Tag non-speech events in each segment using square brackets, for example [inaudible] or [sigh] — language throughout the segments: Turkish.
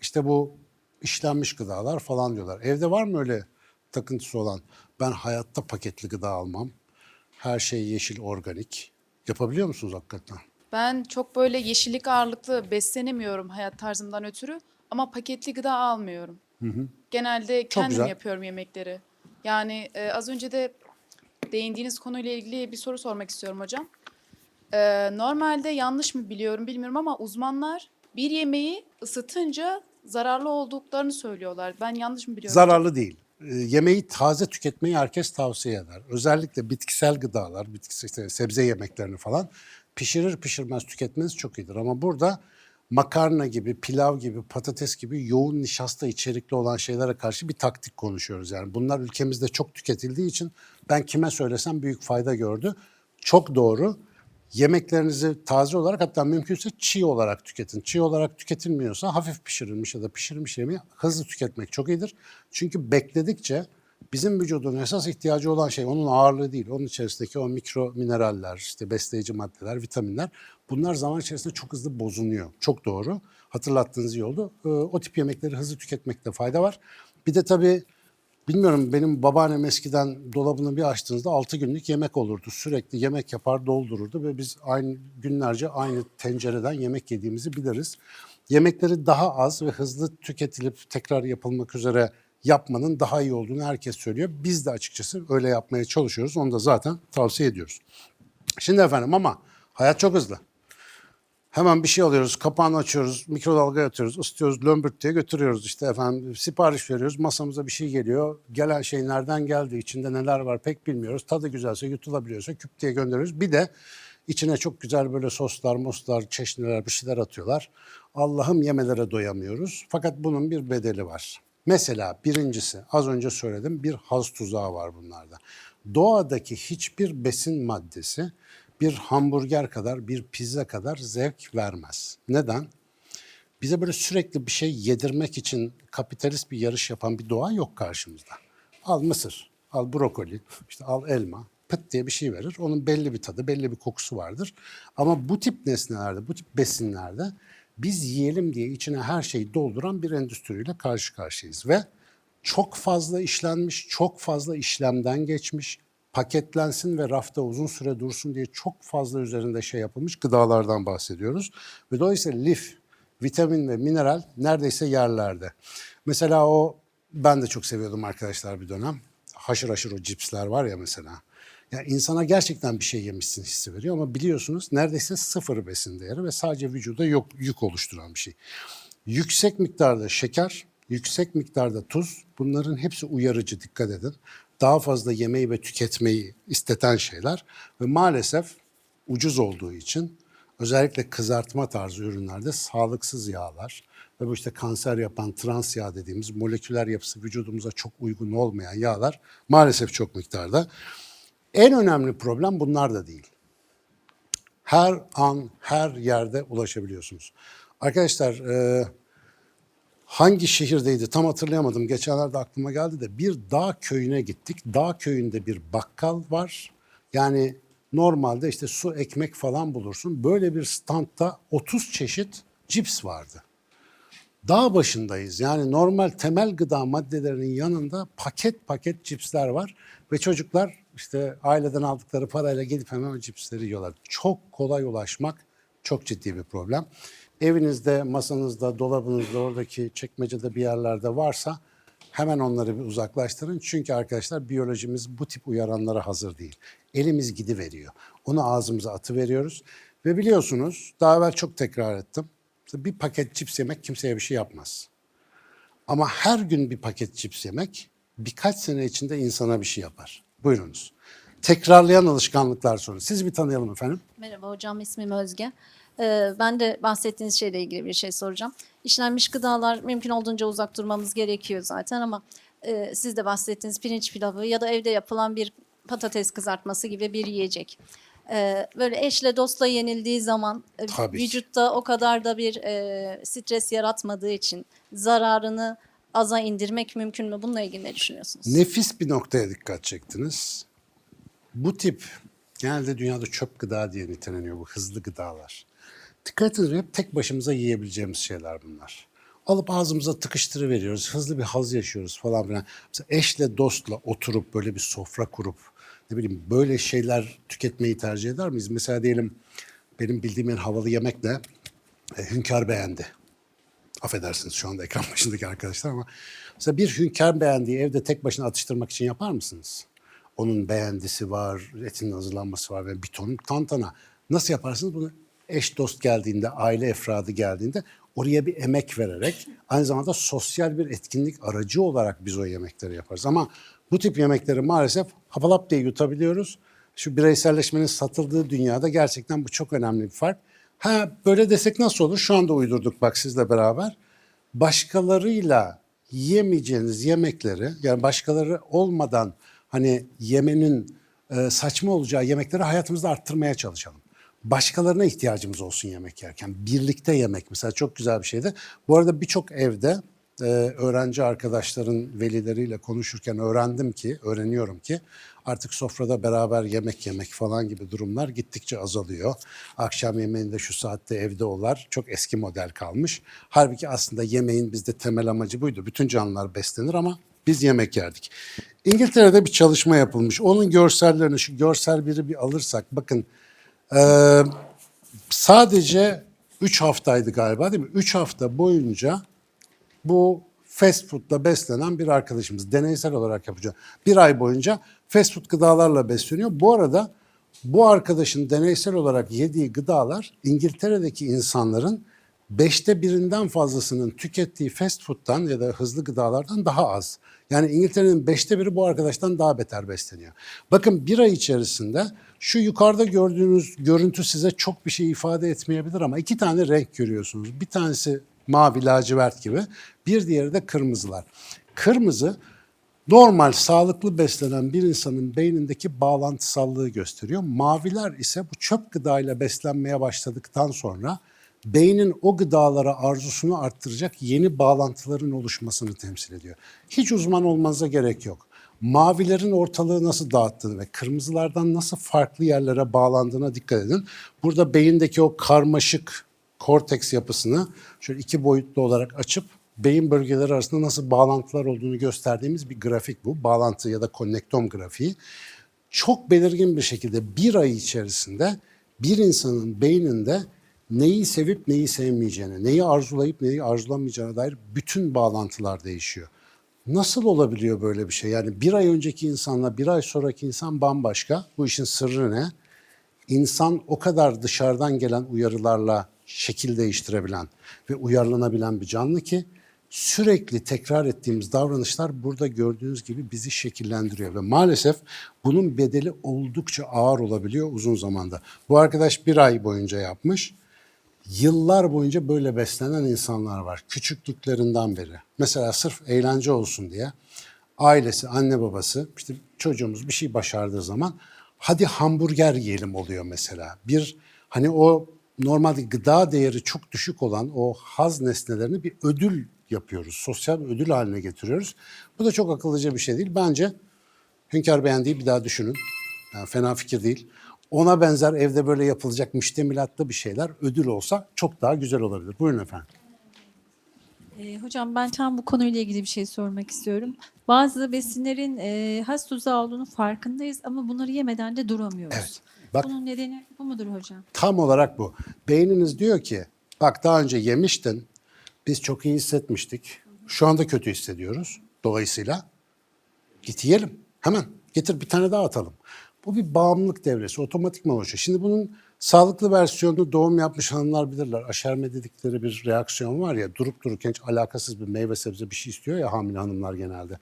işte bu işlenmiş gıdalar falan diyorlar. Evde var mı öyle takıntısı olan? Ben hayatta paketli gıda almam. Her şey yeşil, organik. Yapabiliyor musunuz hakikaten? Ben çok böyle yeşillik ağırlıklı beslenemiyorum hayat tarzımdan ötürü ama paketli gıda almıyorum. Genelde kendim güzel. yapıyorum yemekleri. Yani e, az önce de değindiğiniz konuyla ilgili bir soru sormak istiyorum hocam. E, normalde yanlış mı biliyorum bilmiyorum ama uzmanlar bir yemeği ısıtınca zararlı olduklarını söylüyorlar. Ben yanlış mı biliyorum? Zararlı değil. Ee, Yemeği taze tüketmeyi herkes tavsiye eder. Özellikle bitkisel gıdalar, bitkisel işte sebze yemeklerini falan pişirir pişirmez tüketmeniz çok iyidir. Ama burada makarna gibi, pilav gibi, patates gibi yoğun nişasta içerikli olan şeylere karşı bir taktik konuşuyoruz. Yani bunlar ülkemizde çok tüketildiği için ben kime söylesem büyük fayda gördü. Çok doğru. Yemeklerinizi taze olarak hatta mümkünse çiğ olarak tüketin. Çiğ olarak tüketilmiyorsa hafif pişirilmiş ya da pişirilmiş yemeği hızlı tüketmek çok iyidir. Çünkü bekledikçe bizim vücudun esas ihtiyacı olan şey onun ağırlığı değil. Onun içerisindeki o mikro mineraller, işte besleyici maddeler, vitaminler bunlar zaman içerisinde çok hızlı bozunuyor. Çok doğru. Hatırlattığınız iyi oldu. Ee, O tip yemekleri hızlı tüketmekte fayda var. Bir de tabii Bilmiyorum benim babaannem eskiden dolabını bir açtığınızda 6 günlük yemek olurdu. Sürekli yemek yapar doldururdu ve biz aynı günlerce aynı tencereden yemek yediğimizi biliriz. Yemekleri daha az ve hızlı tüketilip tekrar yapılmak üzere yapmanın daha iyi olduğunu herkes söylüyor. Biz de açıkçası öyle yapmaya çalışıyoruz. Onu da zaten tavsiye ediyoruz. Şimdi efendim ama hayat çok hızlı. Hemen bir şey alıyoruz, kapağını açıyoruz, mikrodalgaya atıyoruz, ısıtıyoruz, lömbürt diye götürüyoruz. İşte efendim sipariş veriyoruz, masamıza bir şey geliyor. Gelen şey nereden geldi, içinde neler var pek bilmiyoruz. Tadı güzelse, yutulabiliyorsa küp diye gönderiyoruz. Bir de içine çok güzel böyle soslar, moslar, çeşniler bir şeyler atıyorlar. Allah'ım yemelere doyamıyoruz. Fakat bunun bir bedeli var. Mesela birincisi az önce söyledim bir haz tuzağı var bunlarda. Doğadaki hiçbir besin maddesi bir hamburger kadar, bir pizza kadar zevk vermez. Neden? Bize böyle sürekli bir şey yedirmek için kapitalist bir yarış yapan bir doğa yok karşımızda. Al mısır, al brokoli, işte al elma, pıt diye bir şey verir. Onun belli bir tadı, belli bir kokusu vardır. Ama bu tip nesnelerde, bu tip besinlerde biz yiyelim diye içine her şeyi dolduran bir endüstriyle karşı karşıyayız. Ve çok fazla işlenmiş, çok fazla işlemden geçmiş, paketlensin ve rafta uzun süre dursun diye çok fazla üzerinde şey yapılmış gıdalardan bahsediyoruz. Ve dolayısıyla lif, vitamin ve mineral neredeyse yerlerde. Mesela o ben de çok seviyordum arkadaşlar bir dönem. Haşır haşır o cipsler var ya mesela. Ya insana gerçekten bir şey yemişsin hissi veriyor ama biliyorsunuz neredeyse sıfır besin değeri ve sadece vücuda yok, yük oluşturan bir şey. Yüksek miktarda şeker, yüksek miktarda tuz bunların hepsi uyarıcı dikkat edin. Daha fazla yemeği ve tüketmeyi isteten şeyler ve maalesef ucuz olduğu için özellikle kızartma tarzı ürünlerde sağlıksız yağlar ve bu işte kanser yapan trans yağ dediğimiz moleküler yapısı vücudumuza çok uygun olmayan yağlar maalesef çok miktarda. En önemli problem bunlar da değil. Her an, her yerde ulaşabiliyorsunuz. Arkadaşlar, e, hangi şehirdeydi tam hatırlayamadım. Geçenlerde aklıma geldi de bir dağ köyüne gittik. Dağ köyünde bir bakkal var. Yani normalde işte su, ekmek falan bulursun. Böyle bir standta 30 çeşit cips vardı. Dağ başındayız. Yani normal temel gıda maddelerinin yanında paket paket cipsler var ve çocuklar işte aileden aldıkları parayla gelip hemen o cipsleri yiyorlar. Çok kolay ulaşmak çok ciddi bir problem. Evinizde, masanızda, dolabınızda, oradaki çekmecede bir yerlerde varsa hemen onları bir uzaklaştırın. Çünkü arkadaşlar biyolojimiz bu tip uyaranlara hazır değil. Elimiz gidiveriyor. Onu ağzımıza atıveriyoruz. Ve biliyorsunuz daha evvel çok tekrar ettim. Bir paket cips yemek kimseye bir şey yapmaz. Ama her gün bir paket cips yemek birkaç sene içinde insana bir şey yapar. Buyurunuz. Tekrarlayan alışkanlıklar sorun. Siz bir tanıyalım efendim. Merhaba hocam, ismim Özge. Ee, ben de bahsettiğiniz şeyle ilgili bir şey soracağım. İşlenmiş gıdalar mümkün olduğunca uzak durmamız gerekiyor zaten ama e, siz de bahsettiğiniz pirinç pilavı ya da evde yapılan bir patates kızartması gibi bir yiyecek. Ee, böyle eşle dostla yenildiği zaman e, Tabii vücutta o kadar da bir e, stres yaratmadığı için zararını aza indirmek mümkün mü? Bununla ilgili ne düşünüyorsunuz? Nefis bir noktaya dikkat çektiniz. Bu tip genelde dünyada çöp gıda diye niteleniyor bu hızlı gıdalar. Dikkat edin hep tek başımıza yiyebileceğimiz şeyler bunlar. alıp ağzımıza tıkıştırıveriyoruz. Hızlı bir haz yaşıyoruz falan filan. Mesela eşle dostla oturup böyle bir sofra kurup ne bileyim böyle şeyler tüketmeyi tercih eder miyiz? Mesela diyelim benim bildiğim en havalı yemek ne? E, hünkâr beğendi. Affedersiniz şu anda ekran [laughs] başındaki arkadaşlar ama mesela bir hünkâr beğendiği evde tek başına atıştırmak için yapar mısınız? Onun beğendisi var, etinin hazırlanması var ve bir ton tantana. Nasıl yaparsınız bunu? Eş dost geldiğinde, aile efradı geldiğinde oraya bir emek vererek aynı zamanda sosyal bir etkinlik aracı olarak biz o yemekleri yaparız. Ama bu tip yemekleri maalesef hapalap diye yutabiliyoruz. Şu bireyselleşmenin satıldığı dünyada gerçekten bu çok önemli bir fark. Ha böyle desek nasıl olur? Şu anda uydurduk bak sizle beraber. Başkalarıyla yiyemeyeceğiniz yemekleri yani başkaları olmadan hani yemenin e, saçma olacağı yemekleri hayatımızda arttırmaya çalışalım. Başkalarına ihtiyacımız olsun yemek yerken. Birlikte yemek mesela çok güzel bir şeydi. Bu arada birçok evde e, öğrenci arkadaşların velileriyle konuşurken öğrendim ki, öğreniyorum ki artık sofrada beraber yemek yemek falan gibi durumlar gittikçe azalıyor. Akşam yemeğinde şu saatte evde olar çok eski model kalmış. Halbuki aslında yemeğin bizde temel amacı buydu. Bütün canlılar beslenir ama biz yemek yerdik. İngiltere'de bir çalışma yapılmış. Onun görsellerini şu görsel biri bir alırsak bakın ee, sadece 3 haftaydı galiba değil mi? 3 hafta boyunca bu fast food'la beslenen bir arkadaşımız deneysel olarak yapacak. Bir ay boyunca fast food gıdalarla besleniyor. Bu arada bu arkadaşın deneysel olarak yediği gıdalar İngiltere'deki insanların beşte birinden fazlasının tükettiği fast food'dan ya da hızlı gıdalardan daha az. Yani İngiltere'nin beşte biri bu arkadaştan daha beter besleniyor. Bakın bir ay içerisinde şu yukarıda gördüğünüz görüntü size çok bir şey ifade etmeyebilir ama iki tane renk görüyorsunuz. Bir tanesi mavi lacivert gibi, bir diğeri de kırmızılar. Kırmızı normal sağlıklı beslenen bir insanın beynindeki bağlantısallığı gösteriyor. Maviler ise bu çöp gıdayla beslenmeye başladıktan sonra beynin o gıdalara arzusunu arttıracak yeni bağlantıların oluşmasını temsil ediyor. Hiç uzman olmanıza gerek yok. Mavilerin ortalığı nasıl dağıttığını ve kırmızılardan nasıl farklı yerlere bağlandığına dikkat edin. Burada beyindeki o karmaşık korteks yapısını şöyle iki boyutlu olarak açıp beyin bölgeleri arasında nasıl bağlantılar olduğunu gösterdiğimiz bir grafik bu. Bağlantı ya da konnektom grafiği. Çok belirgin bir şekilde bir ay içerisinde bir insanın beyninde neyi sevip neyi sevmeyeceğine, neyi arzulayıp neyi arzulamayacağına dair bütün bağlantılar değişiyor. Nasıl olabiliyor böyle bir şey? Yani bir ay önceki insanla bir ay sonraki insan bambaşka. Bu işin sırrı ne? İnsan o kadar dışarıdan gelen uyarılarla şekil değiştirebilen ve uyarlanabilen bir canlı ki sürekli tekrar ettiğimiz davranışlar burada gördüğünüz gibi bizi şekillendiriyor ve maalesef bunun bedeli oldukça ağır olabiliyor uzun zamanda. Bu arkadaş bir ay boyunca yapmış. Yıllar boyunca böyle beslenen insanlar var. Küçüklüklerinden beri. Mesela sırf eğlence olsun diye ailesi, anne babası işte çocuğumuz bir şey başardığı zaman hadi hamburger yiyelim oluyor mesela. Bir hani o normalde gıda değeri çok düşük olan o haz nesnelerini bir ödül yapıyoruz. Sosyal ödül haline getiriyoruz. Bu da çok akıllıca bir şey değil. Bence Hünkar beğendiği bir daha düşünün. Yani fena fikir değil. Ona benzer evde böyle yapılacak müştemilatlı bir şeyler ödül olsa çok daha güzel olabilir. Buyurun efendim. Ee, hocam ben tam bu konuyla ilgili bir şey sormak istiyorum. Bazı besinlerin e, has tuzağı olduğunu farkındayız ama bunları yemeden de duramıyoruz. Evet. Bak Bunun nedeni bu mudur hocam? tam olarak bu. Beyniniz diyor ki bak daha önce yemiştin. Biz çok iyi hissetmiştik. Şu anda kötü hissediyoruz. Dolayısıyla git yiyelim. Hemen getir bir tane daha atalım. Bu bir bağımlılık devresi. Otomatikman oluşuyor. Şimdi bunun sağlıklı versiyonunu doğum yapmış hanımlar bilirler. Aşerme dedikleri bir reaksiyon var ya durup dururken hiç alakasız bir meyve sebze bir şey istiyor ya hamile hanımlar genelde.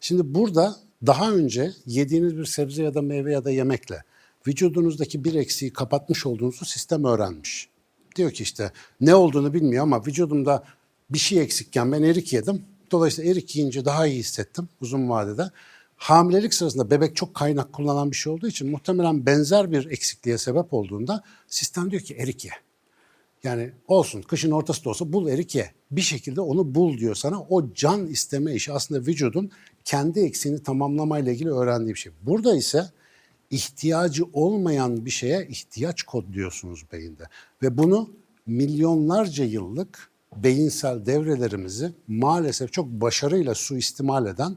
Şimdi burada daha önce yediğiniz bir sebze ya da meyve ya da yemekle vücudunuzdaki bir eksiği kapatmış olduğunuzu sistem öğrenmiş. Diyor ki işte ne olduğunu bilmiyor ama vücudumda bir şey eksikken ben erik yedim. Dolayısıyla erik yiyince daha iyi hissettim uzun vadede. Hamilelik sırasında bebek çok kaynak kullanan bir şey olduğu için muhtemelen benzer bir eksikliğe sebep olduğunda sistem diyor ki erik ye. Yani olsun kışın ortası da olsa bul erik ye. Bir şekilde onu bul diyor sana. O can isteme işi aslında vücudun kendi eksiğini tamamlamayla ilgili öğrendiği bir şey. Burada ise ihtiyacı olmayan bir şeye ihtiyaç kodluyorsunuz beyinde. Ve bunu milyonlarca yıllık beyinsel devrelerimizi maalesef çok başarıyla suistimal eden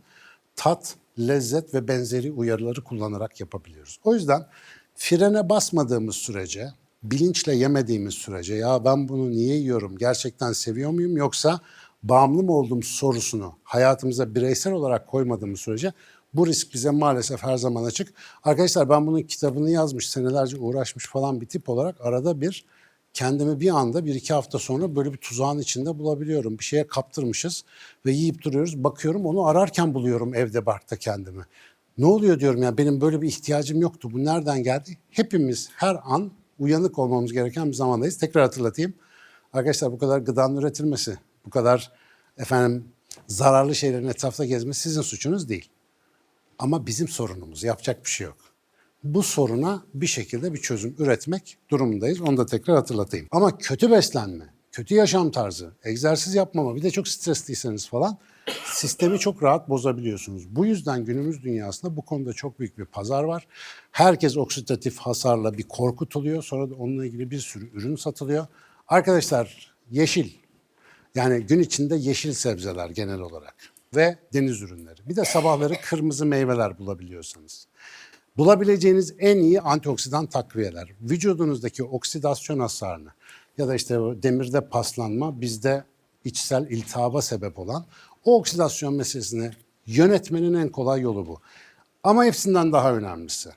tat, lezzet ve benzeri uyarıları kullanarak yapabiliyoruz. O yüzden frene basmadığımız sürece, bilinçle yemediğimiz sürece ya ben bunu niye yiyorum, gerçekten seviyor muyum yoksa bağımlı mı olduğum sorusunu hayatımıza bireysel olarak koymadığımız sürece bu risk bize maalesef her zaman açık. Arkadaşlar ben bunun kitabını yazmış, senelerce uğraşmış falan bir tip olarak arada bir kendimi bir anda bir iki hafta sonra böyle bir tuzağın içinde bulabiliyorum. Bir şeye kaptırmışız ve yiyip duruyoruz. Bakıyorum onu ararken buluyorum evde barkta kendimi. Ne oluyor diyorum ya benim böyle bir ihtiyacım yoktu. Bu nereden geldi? Hepimiz her an uyanık olmamız gereken bir zamandayız. Tekrar hatırlatayım. Arkadaşlar bu kadar gıdanın üretilmesi, bu kadar efendim zararlı şeylerin etrafta gezmesi sizin suçunuz değil. Ama bizim sorunumuz. Yapacak bir şey yok. Bu soruna bir şekilde bir çözüm üretmek durumundayız. Onu da tekrar hatırlatayım. Ama kötü beslenme, kötü yaşam tarzı, egzersiz yapmama, bir de çok stresliyseniz falan sistemi çok rahat bozabiliyorsunuz. Bu yüzden günümüz dünyasında bu konuda çok büyük bir pazar var. Herkes oksidatif hasarla bir korkutuluyor. Sonra da onunla ilgili bir sürü ürün satılıyor. Arkadaşlar yeşil, yani gün içinde yeşil sebzeler genel olarak ve deniz ürünleri. Bir de sabahları kırmızı meyveler bulabiliyorsanız. Bulabileceğiniz en iyi antioksidan takviyeler. Vücudunuzdaki oksidasyon hasarını ya da işte demirde paslanma bizde içsel iltihaba sebep olan o oksidasyon meselesini yönetmenin en kolay yolu bu. Ama hepsinden daha önemlisi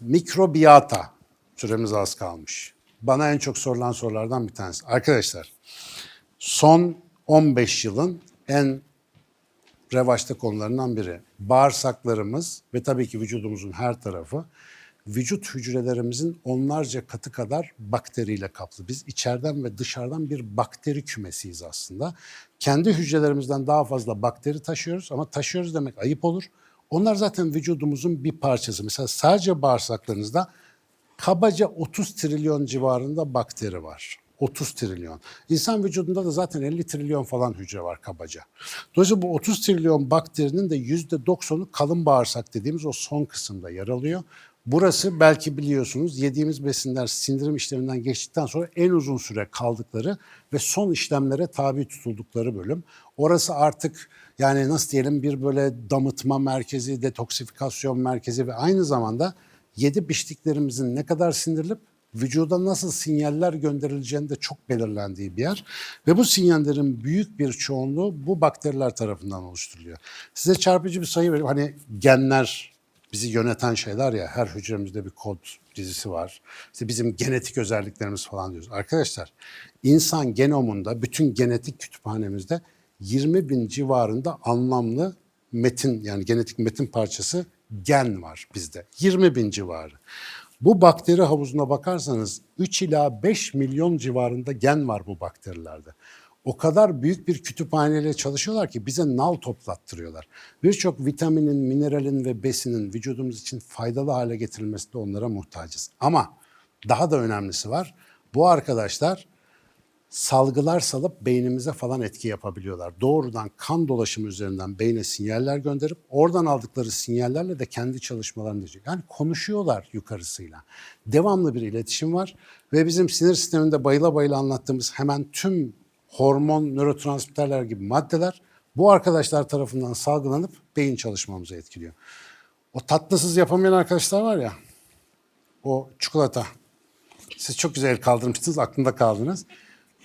mikrobiyata. Süremiz az kalmış. Bana en çok sorulan sorulardan bir tanesi. Arkadaşlar son 15 yılın en revaçta konularından biri. Bağırsaklarımız ve tabii ki vücudumuzun her tarafı vücut hücrelerimizin onlarca katı kadar bakteriyle kaplı. Biz içeriden ve dışarıdan bir bakteri kümesiyiz aslında. Kendi hücrelerimizden daha fazla bakteri taşıyoruz ama taşıyoruz demek ayıp olur. Onlar zaten vücudumuzun bir parçası. Mesela sadece bağırsaklarınızda kabaca 30 trilyon civarında bakteri var. 30 trilyon. İnsan vücudunda da zaten 50 trilyon falan hücre var kabaca. Dolayısıyla bu 30 trilyon bakterinin de %90'u kalın bağırsak dediğimiz o son kısımda yer alıyor. Burası belki biliyorsunuz yediğimiz besinler sindirim işleminden geçtikten sonra en uzun süre kaldıkları ve son işlemlere tabi tutuldukları bölüm. Orası artık yani nasıl diyelim bir böyle damıtma merkezi, detoksifikasyon merkezi ve aynı zamanda yedi biçtiklerimizin ne kadar sindirilip vücuda nasıl sinyaller gönderileceğini de çok belirlendiği bir yer. Ve bu sinyallerin büyük bir çoğunluğu bu bakteriler tarafından oluşturuluyor. Size çarpıcı bir sayı vereyim. Hani genler bizi yöneten şeyler ya her hücremizde bir kod dizisi var. İşte bizim genetik özelliklerimiz falan diyoruz. Arkadaşlar insan genomunda bütün genetik kütüphanemizde 20 bin civarında anlamlı metin yani genetik metin parçası gen var bizde. 20 bin civarı. Bu bakteri havuzuna bakarsanız 3 ila 5 milyon civarında gen var bu bakterilerde. O kadar büyük bir kütüphaneyle çalışıyorlar ki bize nal toplattırıyorlar. Birçok vitaminin, mineralin ve besinin vücudumuz için faydalı hale getirilmesinde onlara muhtacız. Ama daha da önemlisi var. Bu arkadaşlar salgılar salıp beynimize falan etki yapabiliyorlar. Doğrudan kan dolaşımı üzerinden beyne sinyaller gönderip oradan aldıkları sinyallerle de kendi çalışmalarını diyecek. Yani konuşuyorlar yukarısıyla. Devamlı bir iletişim var ve bizim sinir sisteminde bayıla bayıla anlattığımız hemen tüm hormon, nörotransmitterler gibi maddeler bu arkadaşlar tarafından salgılanıp beyin çalışmamızı etkiliyor. O tatlısız yapamayan arkadaşlar var ya, o çikolata. Siz çok güzel el kaldırmıştınız, aklında kaldınız.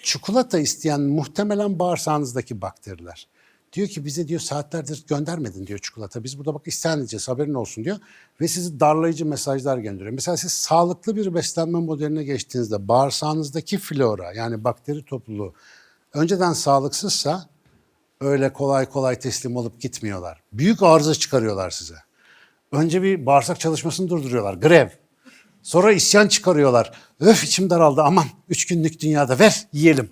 Çikolata isteyen muhtemelen bağırsağınızdaki bakteriler. Diyor ki bize diyor saatlerdir göndermedin diyor çikolata. Biz burada bak isyan edeceğiz haberin olsun diyor. Ve sizi darlayıcı mesajlar gönderiyor. Mesela siz sağlıklı bir beslenme modeline geçtiğinizde bağırsağınızdaki flora yani bakteri topluluğu önceden sağlıksızsa öyle kolay kolay teslim olup gitmiyorlar. Büyük arıza çıkarıyorlar size. Önce bir bağırsak çalışmasını durduruyorlar. Grev. Sonra isyan çıkarıyorlar. Öf içim daraldı aman üç günlük dünyada ver yiyelim.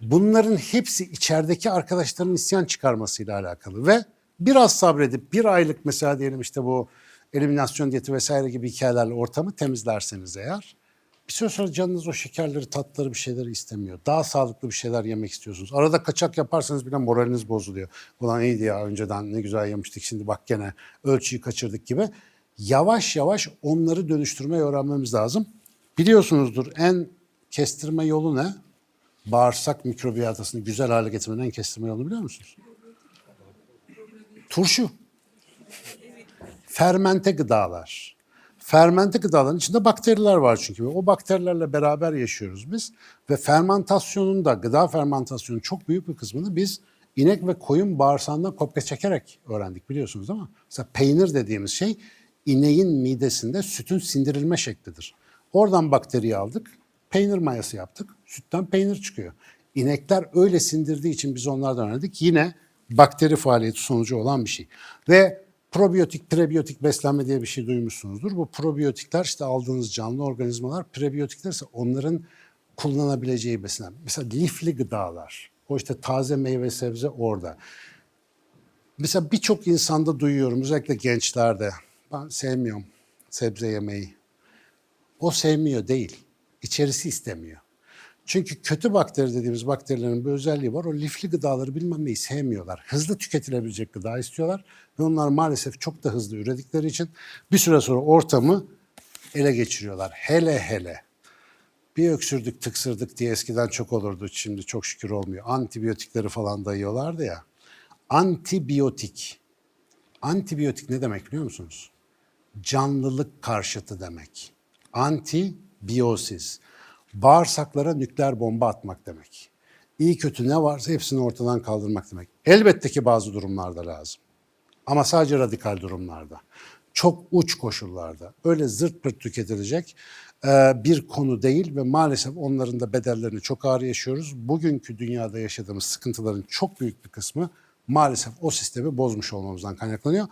Bunların hepsi içerideki arkadaşların isyan çıkarmasıyla alakalı ve biraz sabredip bir aylık mesela diyelim işte bu eliminasyon diyeti vesaire gibi hikayelerle ortamı temizlerseniz eğer bir süre sonra canınız o şekerleri, tatları bir şeyleri istemiyor. Daha sağlıklı bir şeyler yemek istiyorsunuz. Arada kaçak yaparsanız bile moraliniz bozuluyor. Ulan iyiydi ya önceden ne güzel yemiştik şimdi bak gene ölçüyü kaçırdık gibi. Yavaş yavaş onları dönüştürmeyi öğrenmemiz lazım. Biliyorsunuzdur en kestirme yolu ne? bağırsak mikrobiyatasını güzel hale getirmenin en kestirme yolunu biliyor musunuz? Turşu. Fermente gıdalar. Fermente gıdaların içinde bakteriler var çünkü. O bakterilerle beraber yaşıyoruz biz. Ve fermentasyonun da, gıda fermentasyonunun çok büyük bir kısmını biz inek ve koyun bağırsağından kopya çekerek öğrendik biliyorsunuz mi? Mesela peynir dediğimiz şey ineğin midesinde sütün sindirilme şeklidir. Oradan bakteriyi aldık, peynir mayası yaptık, sütten peynir çıkıyor. İnekler öyle sindirdiği için biz onlardan öğrendik. Yine bakteri faaliyeti sonucu olan bir şey. Ve probiyotik, prebiyotik beslenme diye bir şey duymuşsunuzdur. Bu probiyotikler işte aldığınız canlı organizmalar, prebiyotikler ise onların kullanabileceği beslenme. Mesela lifli gıdalar, o işte taze meyve sebze orada. Mesela birçok insanda duyuyorum, özellikle gençlerde. Ben sevmiyorum sebze yemeği. O sevmiyor değil, içerisi istemiyor. Çünkü kötü bakteri dediğimiz bakterilerin bir özelliği var. O lifli gıdaları bilmem neyi sevmiyorlar. Hızlı tüketilebilecek gıda istiyorlar. Ve onlar maalesef çok da hızlı üredikleri için bir süre sonra ortamı ele geçiriyorlar. Hele hele. Bir öksürdük tıksırdık diye eskiden çok olurdu. Şimdi çok şükür olmuyor. Antibiyotikleri falan dayıyorlardı ya. Antibiyotik. Antibiyotik ne demek biliyor musunuz? Canlılık karşıtı demek. Antibiyosis. Bağırsaklara nükleer bomba atmak demek. İyi kötü ne varsa hepsini ortadan kaldırmak demek. Elbette ki bazı durumlarda lazım. Ama sadece radikal durumlarda. Çok uç koşullarda. Öyle zırt pırt tüketilecek e, bir konu değil ve maalesef onların da bedellerini çok ağır yaşıyoruz. Bugünkü dünyada yaşadığımız sıkıntıların çok büyük bir kısmı maalesef o sistemi bozmuş olmamızdan kaynaklanıyor.